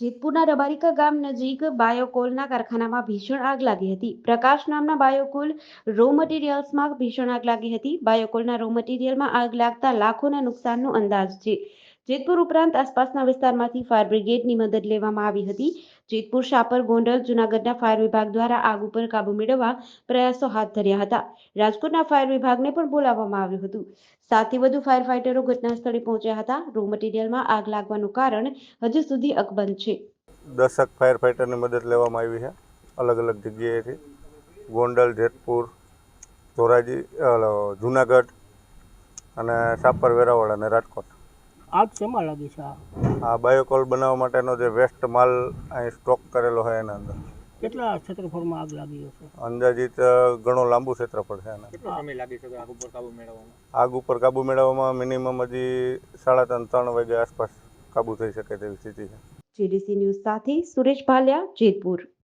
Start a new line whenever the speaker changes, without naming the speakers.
જેતપુરના રબારિકા ગામ નજીક બાયોકોલના કારખાનામાં ભીષણ આગ લાગી હતી. પ્રકાશ નામના બાયોકોલ રો મટીરિયલ્સમાં ભીષણ આગ લાગી હતી. બાયોકોલના રો મટીરિયલમાં આગ લાગતા લાખોના નુકસાનનો અંદાજ છે. જેતપુર ઉપરાંત આસપાસના વિસ્તારમાંથી ફાયર બ્રિગેડની મદદ લેવામાં આવી હતી. જેતપુર, શાપર, ગોંડલ, જૂનાગઢના ફાયર વિભાગ દ્વારા આગ ઉપર કાબુ મેળવવા પ્રયાસો હાથ ધર્યા હતા. રાજકોટના ફાયર વિભાગને પણ બોલાવવામાં આવ્યું હતું. સાતથી વધુ ફાયર ફાઇટરો ઘટના સ્થળે પહોંચ્યા હતા. રો મટીરિયલમાં આગ લાગવાનું કારણ હજુ સુધી અકબંધ છે.
દશક ફાયર ફાઇટરની મદદ લેવામાં આવી છે. અલગ અલગ જગ્યાએથી. ગોંડલ, જેતપુર, ધોરાજી જુનાગઢ અને સાપર વેરાવળ અને રાજકોટ.
આગ શેમાં લાગી છે આ?
આ બાયોકોલ બનાવવા માટેનો જે વેસ્ટ માલ અહીં સ્ટોક કરેલો હોય એના અંદર.
કેટલા ક્ષેત્રફળમાં આગ લાગી હશે?
અંદાજિત ઘણો લાંબુ ક્ષેત્રફળ છે એના.
કેટલો સમય લાગી શકે આગ ઉપર કાબુ મેળવવામાં?
આગ ઉપર કાબુ મેળવવામાં મિનિમમ હજી સાડા ત્રણ ત્રણ વાગ્યા આસપાસ કાબુ થઈ શકે તેવી સ્થિતિ છે.
જીડીસી ન્યૂઝ સાથે સુરેશ ભાલિયા જેતપુર.